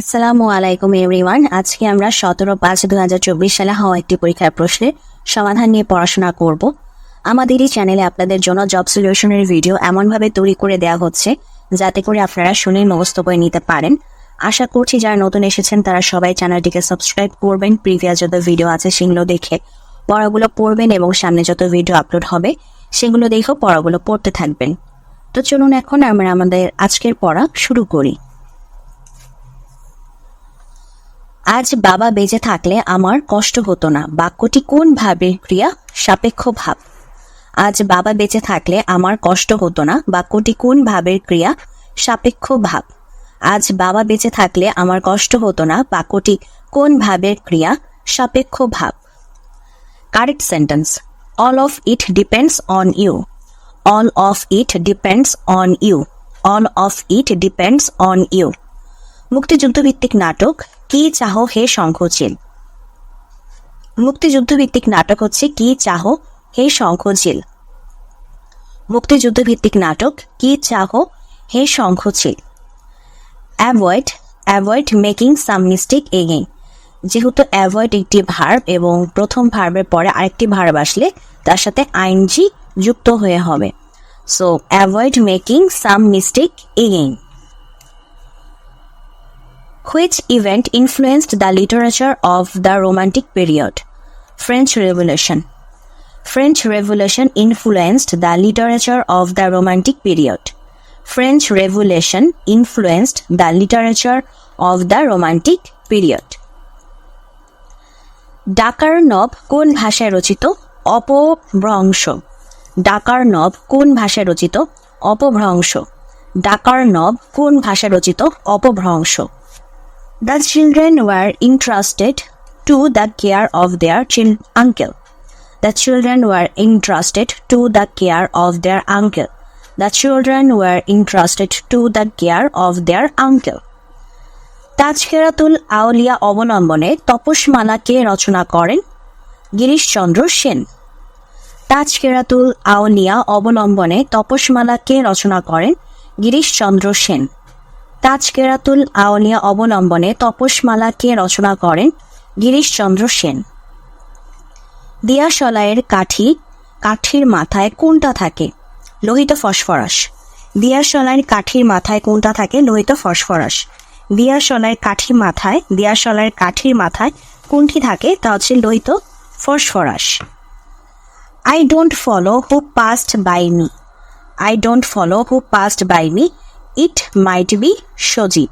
আসসালামু আলাইকুম এভরিওয়ান আজকে আমরা সতেরো পাঁচ দু হাজার চব্বিশ সালে হওয়া একটি পরীক্ষার প্রশ্নের সমাধান নিয়ে পড়াশোনা করব। আমাদের এই চ্যানেলে আপনাদের জন্য জব সলিউশনের ভিডিও এমনভাবে তৈরি করে দেওয়া হচ্ছে, যাতে করে আপনারা শুনে মুখস্থ করে নিতে পারেন। আশা করছি যারা নতুন এসেছেন, তারা সবাই চ্যানেলটিকে সাবস্ক্রাইব করবেন। প্রিভিয়াস যত ভিডিও আছে, সেগুলো দেখে পড়াগুলো পড়বেন এবং সামনে যত ভিডিও আপলোড হবে, সেগুলো দেখেও পড়াগুলো পড়তে থাকবেন। তো চলুন এখন আমরা আমাদের আজকের পড়া শুরু করি। আজ বাবা বেঁচে থাকলে আমার কষ্ট হতো না। বাক্যটি কোন ভাবের ক্রিয়া? সাপেক্ষ ভাব। আজ বাবা বেঁচে থাকলে আমার কষ্ট হতো না। বাক্যটি কোন ভাবের ক্রিয়া? সাপেক্ষ ভাব। আজ বাবা বেঁচে থাকলে আমার কষ্ট হতো না। বাক্যটি কোন ভাবের ক্রিয়া? সাপেক্ষ ভাব। Correct sentence all of it depends on you all of it depends on you all of it depends on you মুক্তিযুদ্ধভিত্তিক নাটক কি চাহো হে শঙ্খচিল? মুক্তিযুদ্ধভিত্তিক নাটক হচ্ছে কি চাহো হে শঙ্খচিল? মুক্তিযুদ্ধভিত্তিক নাটক কি চাহো হে Shankhachil? Avoid avoid making some mistake again যেহেতু অ্যাভয়েড একটি ভার্ব এবং প্রথম ভার্বের পরে আরেকটি ভার্ব আসলে তার সাথে আইনজি যুক্ত হয়ে হবে। So avoid making some mistake again Which event influenced the literature of the Romantic period? French Revolution. French Revolution influenced the literature of the Romantic period. French Revolution influenced the literature of the Romantic period. ডাকার নব কোন ভাষায় রচিত অপভ্রংশ ডাকার নব কোন ভাষায় রচিত অপভ্রংশ ডাকার নব কোন ভাষায় রচিত অপভ্রংশ The children were entrusted to the care of their chil- uncle. The children were entrusted to the care of their uncle. The children were entrusted to the care of their uncle. তাজকেরাতুল আউলিয়া অবলম্বনে তপসমালা কে রচনা করেন গিরিশচন্দ্র সেন তাজকেরাতুল আউলিয়া অবলম্বনে তপসমালা কে রচনা করেন গিরিশচন্দ্র সেন তাজকেরাতুল আউলিয়া অবলম্বনে তপসমালা কে রচনা করেন গিরিশচন্দ্র সেন। দিয়াশলাইয়ের কাঠি, কাঠির মাথায় কোনটা থাকে? লোহিত ফসফরাস। দিয়াশলাইয়ের কাঠির মাথায় কোনটা থাকে? লোহিত ফসফরাস। দিয়াশলাইয়ের কাঠির মাথায়, দিয়াশলাইয়ের কাঠির মাথায় কোনটি থাকে? তা হচ্ছে লোহিত phosphorus. I don't follow who passed by me I don't follow who passed by me it might be Shoji.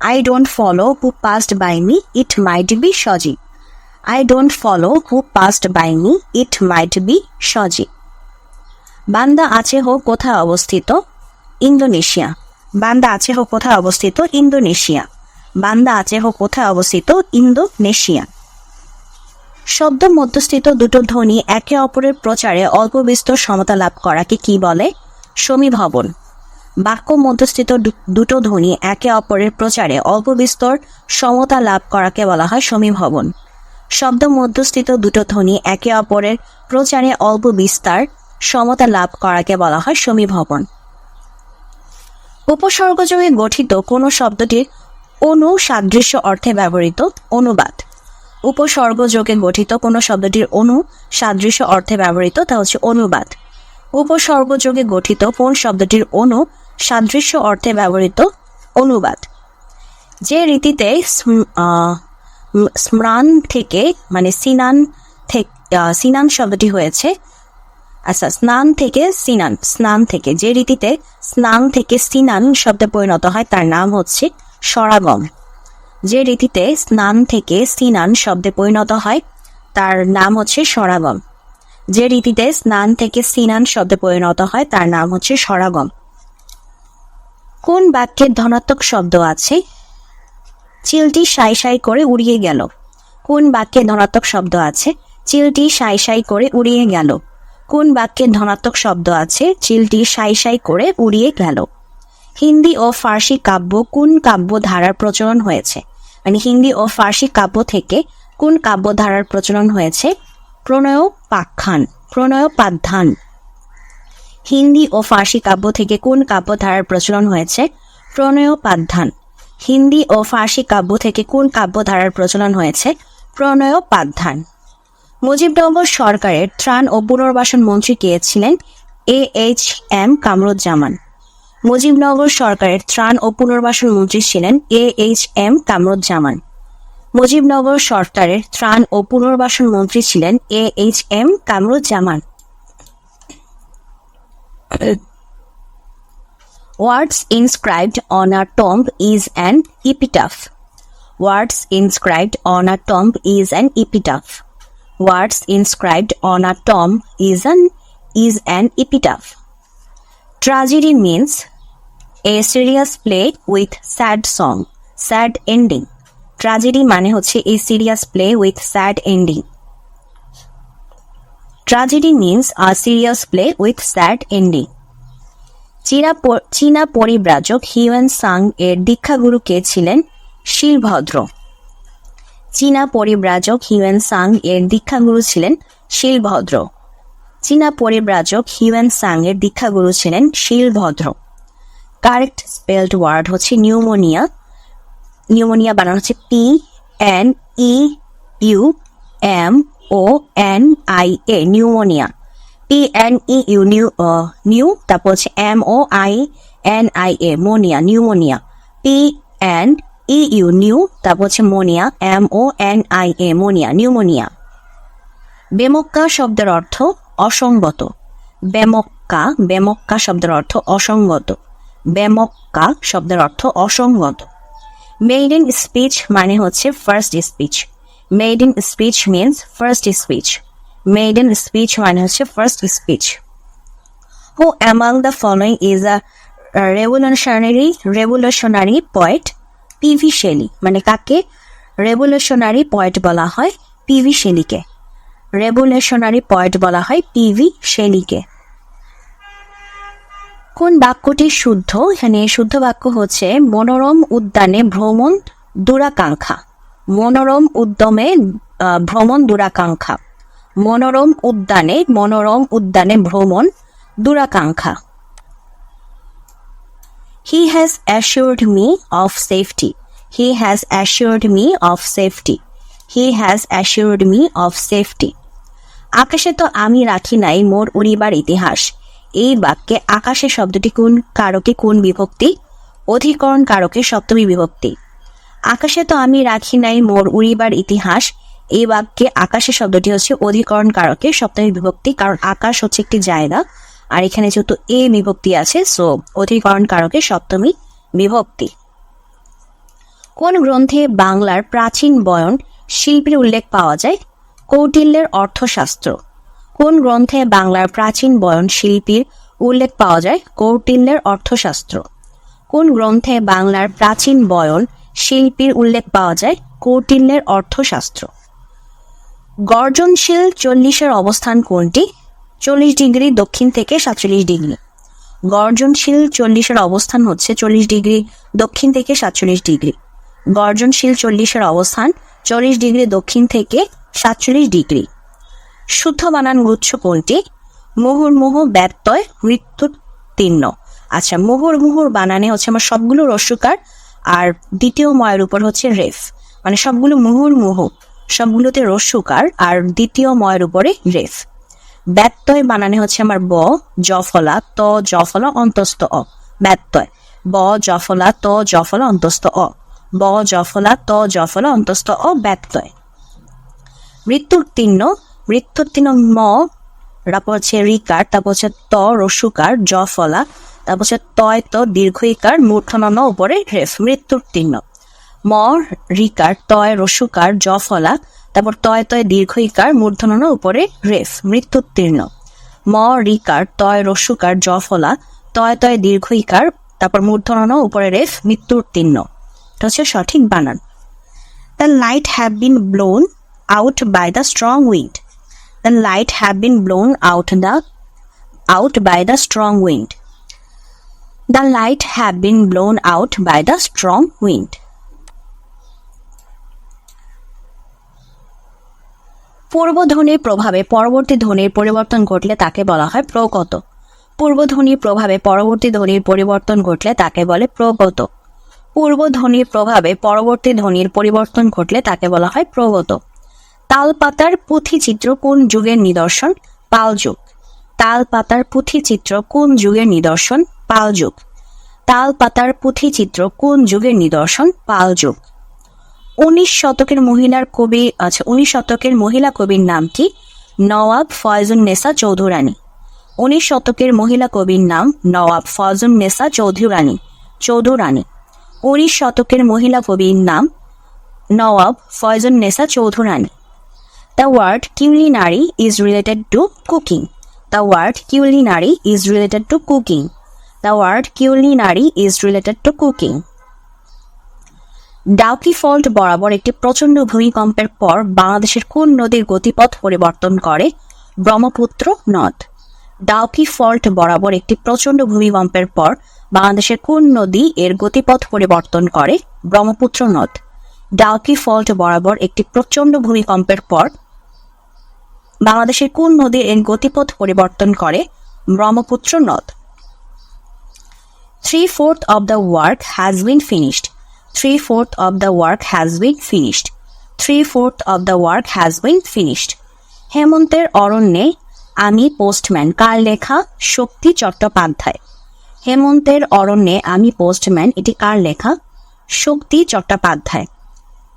I don't follow who passed by me, it might be Shoji. I don't follow who passed by me, it might be Shoji. বান্দা আছে হো কোথায় অবস্থিত? Indonesia. বান্দা আছে হো কোথায় অবস্থিত? ইন্দোনেশিয়া। বান্দা আছে হো কোথায় অবস্থিত? ইন্দোনেশিয়া। শব্দ মধ্যস্থিত দুটো ধ্বনি একে অপরের প্রচারে অল্প বিস্তর সমতা লাভ করাকে কি বলে? সমীভবন। বাক্য মধ্যস্থিত দুটো ধ্বনি একে অপরের প্রচারে অল্প বিস্তর সমতা লাভ করাকে বলা হয় সমীভবন শব্দ মধ্যস্থিত দুটো ধ্বনি একে অপরের প্রচারে অল্প বিস্তার সমতা লাভ করাকে বলা হয় সমীভবন উপসর্গযোগে গঠিত কোনো শব্দটির অনু সাদৃশ্য অর্থে ব্যবহৃত অনুবাদ। উপসর্গযোগে গঠিত কোনো শব্দটির অনু সাদৃশ্য অর্থে ব্যবহৃত তা হচ্ছে অনুবাদ। উপসর্গযোগে গঠিত কোন শব্দটির অনু সাদৃশ্য অর্থে ব্যবহৃত অনুবাদ। যে রীতিতে স্ম- স্মরান থেকে মানে সিনান থেকে সিনান শব্দটি হয়েছে আচ্ছা স্নান থেকে সিনান, স্নান থেকে, যে রীতিতে স্নান থেকে সিনান শব্দে পরিণত হয় তার নাম হচ্ছে সরাগম। যে রীতিতে স্নান থেকে সিনান শব্দে পরিণত হয় তার নাম হচ্ছে সরাগম। যে রীতিতে স্নান থেকে সিনান শব্দে পরিণত হয় তার নাম হচ্ছে সরাগম। কোন বাক্যের ধনাত্মক শব্দ আছে? চিলটি সাই সাই করে উড়িয়ে গেল। কোন বাক্যে ধনাত্মক শব্দ আছে? চিলটি সাই সাই করে উড়িয়ে গেল। কোন বাক্যে ধনাত্মক শব্দ আছে? চিলটি সাই সাই করে উড়িয়ে গেল। হিন্দি ও ফার্সি কাব্য কোন কাব্য ধারার প্রচলন হয়েছে? মানে হিন্দি ও ফার্সি কাব্য থেকে কোন কাব্য ধারার প্রচলন হয়েছে? প্রণয় পাখ্যান, প্রণয় পাধ্যান। হিন্দি ও ফার্সি কাব্য থেকে কোন কাব্যধারার প্রচলন হয়েছে? প্রণয় পাধ্যান হিন্দি ও ফার্সি কাব্য থেকে কোন কাব্যধারার প্রচলন হয়েছে? প্রণয় পাঠধান মুজিবনগর সরকারের ত্রাণ ও পুনর্বাসন মন্ত্রী কে ছিলেন? A H M Kamruzzaman. Mujibnagar সরকারের ত্রাণ ও পুনর্বাসন মন্ত্রী ছিলেন A H M Kamruzzaman. Mujibnagar সরকারের ত্রাণ ও পুনর্বাসন মন্ত্রী ছিলেন A H M Kamruzzaman. Words inscribed on a tomb is an epitaph. Words inscribed on a tomb is an epitaph. Words inscribed on a tomb is an is an epitaph. Tragedy means a serious play with sad song, sad ending. Tragedy মানে হচ্ছে a serious play with sad ending. Means a serious play with sad ending. চীনা চীনা পরিব্রাজক Hiuen Tsang এর দীক্ষাগুরু কে ছিলেন শিলভদ্র চীনা পরিব্রাজক Hiuen Tsang এর দীক্ষাগুরু ছিলেন শিলভদ্র চীনা পরিব্রাজক হিউয়েন সাং এর দীক্ষাগুরু ছিলেন শিলভদ্র কারেক্ট স্পেলড ওয়ার্ড হচ্ছে নিউমোনিয়া নিউমোনিয়া বানানো হচ্ছে P N E U M O N I A pneumonia P N E U new new তারপর হচ্ছে M O I N I A Munia pneumonia P N E U new তারপর হচ্ছে Munia M O N I A Munia pneumonia বেমক্কা শব্দের অর্থ অসঙ্গত। বেমক্কা বেমক্কা শব্দের অর্থ অসঙ্গত। বেমক্কা শব্দের অর্থ অসঙ্গত। মেড ইন স্পিচ মানে হচ্ছে first speech made in speech means first speech made in speech মানে হচ্ছে first speech who among the following is a revolutionary revolutionary poet PV Shelley মানে কাকে? রেভলিউশনারি পয়েট বলা হয় পিভি শেলিকে রেভলিউশনারি পয়েট বলা হয় পিভি শেলিকে কোন বাক্যটি শুদ্ধ? এখানে শুদ্ধ বাক্য হচ্ছে মনোরম উদ্যানে ভ্রমণ, দূরাকাঙ্ক্ষা। মনোরম উদ্যমে ভ্রমণ দূরাকাঙ্ক্ষা। মনোরম উদ্যানে মনোরম উদ্যানে ভ্রমণ দূরাকাঙ্ক্ষা। He has assured me of safety he has assured me of safety he has assured me of safety আকাশে তো আমি রাখি নাই মোর উড়িবার ইতিহাস। এই বাক্যে আকাশে শব্দটি কোন কারকে কোন বিভক্তি? অধিকরণ কারকে সপ্তমী বিভক্তি। আকাশে তো আমি রাখি নাই মোর উড়িবার ইতিহাস। এই বাক্যে আকাশে শব্দটি হচ্ছে অধিকরণ কারকে সপ্তমী বিভক্তি, কারণ আকাশ হচ্ছে একটি জায়গা, আর এখানে যেহেতু এ বিভক্তি আছে, সো অধিকরণ কারকে সপ্তমী বিভক্তি। কোন গ্রন্থে বাংলার প্রাচীন বয়ন শিল্পীর উল্লেখ পাওয়া যায়? কৌটিল্যের অর্থশাস্ত্র। কোন গ্রন্থে বাংলার প্রাচীন বয়ন শিল্পীর উল্লেখ পাওয়া যায়? কৌটিল্যের অর্থশাস্ত্র। কোন গ্রন্থে বাংলার প্রাচীন বয়ন শিল্পীর উল্লেখ পাওয়া যায় কৌটিল্যের অর্থশাস্ত্র। গর্জনশীল চল্লিশের অবস্থান কোনটি? চল্লিশ ডিগ্রি দক্ষিণ থেকে সাতচল্লিশ ডিগ্রি। গর্জনশীল চল্লিশের অবস্থান হচ্ছে চল্লিশ ডিগ্রি দক্ষিণ থেকে সাতচল্লিশ ডিগ্রি। গর্জনশীল চল্লিশের অবস্থান চল্লিশ ডিগ্রি দক্ষিণ থেকে সাতচল্লিশ ডিগ্রি। শুদ্ধ বানান গুচ্ছ কোনটি? মুহুর্মুহু ব্যত্যয় মৃত্যুতীর্ণ আচ্ছা মুহুর মুহুর বানানে হচ্ছে আমার সবগুলো রস্যকার আর দ্বিতীয় ময়ের উপর হচ্ছে রেফ। মানে সবগুলো মুহুর মুহু, সবগুলোতে রস্যকার আর দ্বিতীয় ময়ের উপরে রেফ। ব্যত্যয় বানানে হচ্ছে আমার ব জফলা ত জফলা অন্তস্থ অ। ব্যত্যয়। ব জফলা ত জফলা অন্তস্থ অ। ব জফলা ত জফলা অন্তস্থ অ, ব্যত্যয়। মৃত্যুতীর্ণ মৃত্যুতীর্ণ ম, তারপর হচ্ছে রিকার, তারপর হচ্ছে ত রসুকার জ ফলা তারপর তয় ত দীর্ঘইকার মূর্ধন্য উপরে রেফ মৃত্যুতীর্ণ ম রিকার তয়, রসুকার জ ফলা তারপর তয় তয়, দীর্ঘইকার মূর্ধন্য উপরে রেফ মৃত্যুতীর্ণ ম রিকার তয়, রসুকার জ ফলা তয় তয়, দীর্ঘইকার, তারপর মূর্ধন্য উপরে রেফ মৃত্যুতীর্ণ এটা হচ্ছে সঠিক বানান The light have been blown out by the strong wind. The light have been blown out the, out by the strong wind. The light have been blown out by the strong wind. পূর্বধ্বনির প্রভাবে পরবর্তী ধ্বনির পরিবর্তন ঘটলে তাকে বলা হয় প্রগত। পূর্বধ্বনির প্রভাবে পরবর্তী ধ্বনির পরিবর্তন ঘটলে তাকে বলে প্রগত। পূর্ব ধ্বনির প্রভাবে পরবর্তী ধ্বনির পরিবর্তন ঘটলে তাকে বলা হয় প্রগত। তালপাতার পুঁথিচিত্র কোন যুগের নিদর্শন? পাল যুগ তালপাতার পুঁথিচিত্র কোন যুগের নিদর্শন? পাল যুগ তালপাতার পুঁথিচিত্র কোন যুগের নিদর্শন? পাল যুগ উনিশ শতকের মহিলার কবি আচ্ছা উনিশ শতকের মহিলা কবির নাম কি? নওয়াব ফয়জুন নেসা চৌধুরানী। উনিশ শতকের মহিলা কবির নাম নওয়াব ফয়জুন নেসা চৌধুরানী চৌধুরানী। উনিশ শতকের মহিলা কবির নাম Nawab Faizun Nesa Chowdhurani. The word culinary is related to cooking the word culinary is related to cooking. The word culinary is related to cooking. Dauki fault বরাবর একটি প্রচণ্ড ভূমিকম্পের পর বাংলাদেশের কোন নদীর গতিপথ পরিবর্তন করে? ব্রহ্মপুত্র নদ। ডাউকি ফল্ট বরাবর একটি প্রচণ্ড ভূমিকম্পের পর বাংলাদেশের কোন নদী এর গতিপথ পরিবর্তন করে? ব্রহ্মপুত্র নদ। ডাউকি ফল্ট বরাবর একটি প্রচণ্ড ভূমিকম্পের পর বাংলাদেশের কোন নদী এর গতিপথ পরিবর্তন করে? ব্রহ্মপুত্র নদ। Three fourth of the work has been finished three fourth of the work has been finished three fourth of the work has been finished হেমন্তের অরণ্যে আমি পোস্টম্যান কার লেখা শক্তি চট্টোপাধ্যায়। হেমন্তের অরণ্যে আমি পোস্টম্যান এটি কার লেখা শক্তি চট্টোপাধ্যায়।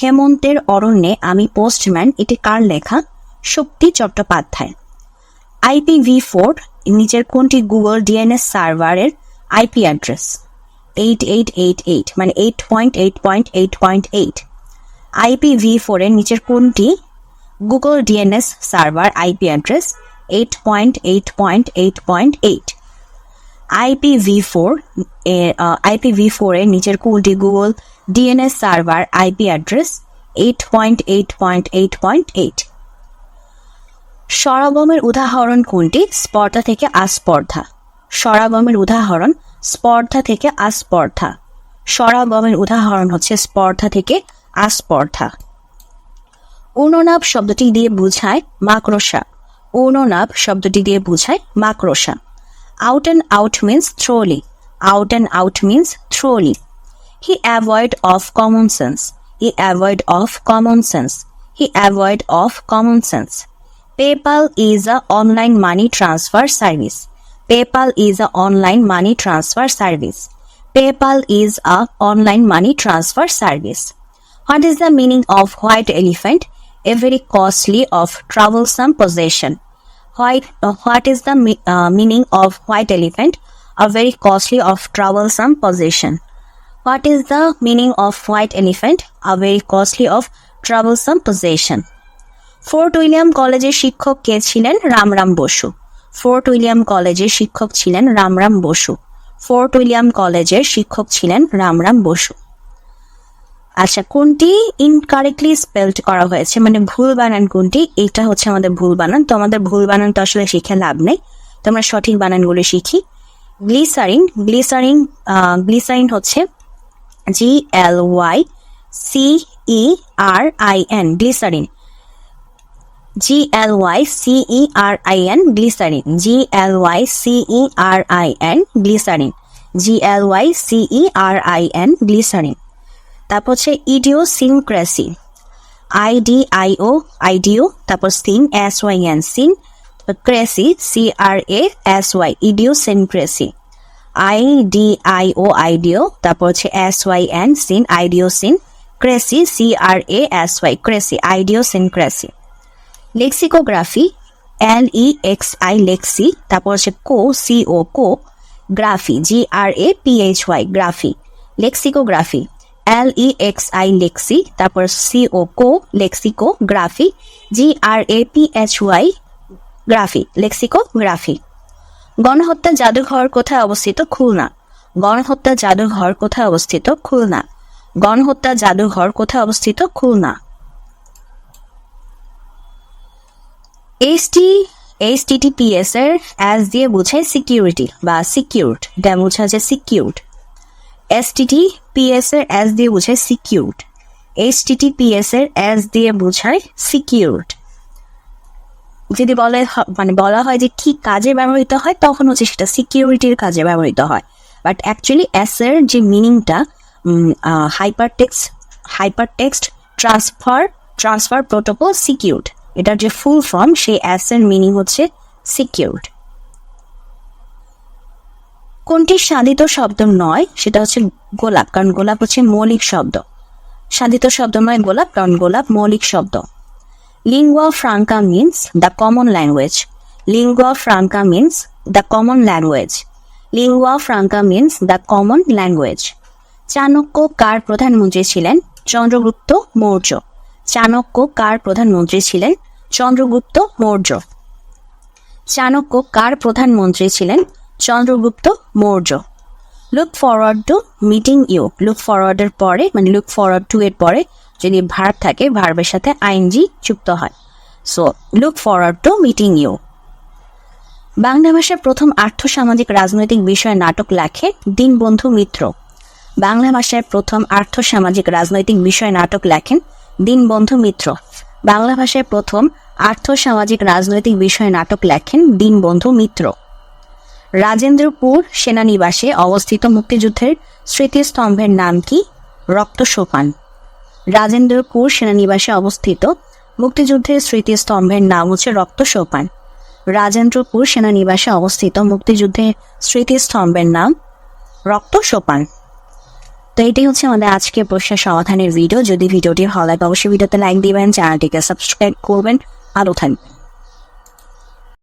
হেমন্তের অরণ্যে আমি পোস্টম্যান এটি কার লেখা শক্তি চট্টোপাধ্যায়। আইপিভি ফোর নিচের কোনটি গুগল ডিএনএস সার্ভারের IP address eight eight eight eight মানে eight point eight point eight point eight ফোরের নিচের কোনটি? Google DNS server IP address eight point eight point eight point eight four IPv ফোরের নিচের কোনটি? Google DNS server IP address eight point eight point eight point eight সরাগমের উদাহরণ কোনটি? স্পর্ধা থেকে আস্পর্ধা। সরাগমের উদাহরণ স্পর্ধা থেকে আস্পর্ধা। সরাগমের উদাহরণ হচ্ছে স্পর্ধা থেকে আস্পর্ধা। উননাভ শব্দটি দিয়ে বোঝায় মাকড়সা। উননাভ শব্দটি দিয়ে বোঝায় মাকড়সা। Out and out means thoroughly out and out means thoroughly he avoid of common sense he avoid of common sense he avoid of common sense PayPal is a online money transfer service. PayPal is a online money transfer service. PayPal is a online money transfer service. What is the meaning of white elephant? A very costly of troublesome possession. White, uh, what is the uh, meaning of white elephant? A very costly of troublesome possession. What is the meaning of white elephant? A very costly of troublesome possession. Fort William কলেজের শিক্ষক কে ছিলেন Ramram Basu fort William কলেজের শিক্ষক ছিলেন Ramram Basu. Fort William কলেজের শিক্ষক ছিলেন রামরাম বসু। আচ্ছা কোনটি ইনকারেক্টলি স্পেলড করা হয়েছে? মানে ভুল বানান কোনটি? এটা হচ্ছে আমাদের ভুল বানান। তো আমাদের ভুল বানান তো আসলে শিখে লাভ নেই। তো আমরা সঠিক বানানগুলো শিখি। গ্লিসারিন গ্লিসারিন গ্লিসারিন হচ্ছে G L Y C E R I N glycerin. G L Y I N glycerin. G L Y C E R I N glycerin. G L Y C E R I N glycerin. তারপর হচ্ছে idiosyncrasy I D I O idio তারপর syn S Y N syn crasy C R A S Y idiosyncrasy I D I O idio তারপর হচ্ছে S Y N syn idio syn crasy C R A S Y crasy idiosyncrasy lexicography L E X I lexi তারপর হচ্ছে co C O co graphy G R A P H Y graphy lexicography L E X I lexi তারপর C O co lexico graphy G R A P H Y graphy lexicography গণহত্যা জাদুঘর কোথায় অবস্থিত? খুলনা। গণহত্যা জাদুঘর কোথায় অবস্থিত? খুলনা। গণহত্যা জাদুঘর কোথায় অবস্থিত? খুলনা। এইচটি এইচটিটিপিএস এর অ্যাস দিয়ে বোঝায় সিকিউরিটি বা সিকিউরড এটা বোঝা সিকিউরড এসটিটি পিএস এর অ্যাস দিয়ে বোঝায় সিকিউরড এইচটিটিপিএস এর অ্যাস দিয়ে বোঝায় সিকিউরড যদি বলে মানে বলা হয় যে কি কাজে ব্যবহৃত হয়, তখন হচ্ছে সেটা সিকিউরিটির কাজে ব্যবহৃত হয়। বাট অ্যাকচুয়ালি এস এর যে মিনিংটা hyper text hyper text transfer transfer protocol secured এটার যে ফুল ফর্ম সেই অ্যাসের মিনিং হচ্ছে সিকিউরড কোনটি সাধিত শব্দ নয়, সেটা হচ্ছে গোলাপ, কারণ গোলাপ হচ্ছে মৌলিক শব্দ। সাধিত শব্দ নয় গোলাপ, কারণ গোলাপ মৌলিক শব্দ। Lingua franca means the common language lingua franca means the common language lingua franca means the common language Chanakya কার প্রধানমন্ত্রী ছিলেন? চন্দ্রগুপ্ত মৌর্য। চাণক্য কার প্রধানমন্ত্রী ছিলেন? চন্দ্রগুপ্ত মৌর্য। চাণক্য কার প্রধানমন্ত্রী ছিলেন? Chandragupta Maurya. Look forward to meeting you look ফরওয়ার্ডের পরে মানে লুক ফরওয়ার্ড টু এর পরে যদি ভার্ব থাকে ভার্বের সাথে আইনজি যুক্ত হয়। So look forward to meeting you Bangla ভাষার প্রথম আর্থসামাজিক রাজনৈতিক বিষয়ে নাটক লেখে দীনবন্ধু মিত্র। বাংলা ভাষায় প্রথম আর্থসামাজিক রাজনৈতিক বিষয়ে নাটক লেখেন দীনবন্ধু মিত্র। বাংলা ভাষায় প্রথম আর্থসামাজিক রাজনৈতিক বিষয়ে নাটক লেখেন দীনবন্ধু মিত্র। রাজেন্দ্রপুর সেনানিবাসে অবস্থিত মুক্তিযুদ্ধের স্মৃতিস্তম্ভের নাম কি? রক্ত সোপান রাজেন্দ্রপুর সেনানিবাসে অবস্থিত মুক্তিযুদ্ধের স্মৃতিস্তম্ভের নাম হচ্ছে রক্ত সোপান রাজেন্দ্রপুর সেনানিবাসে অবস্থিত মুক্তিযুদ্ধের স্মৃতিস্তম্ভের নাম রক্ত সোপান তো এটাই হচ্ছে আমাদের আজকে প্রশ্নের সমাধানের ভিডিও যদি ভিডিওটি ভালো লাগে, অবশ্যই ভিডিওতে লাইক দিবেন চ্যানেলটিকে সাবস্ক্রাইব করবেন। ভালো থাকবেন।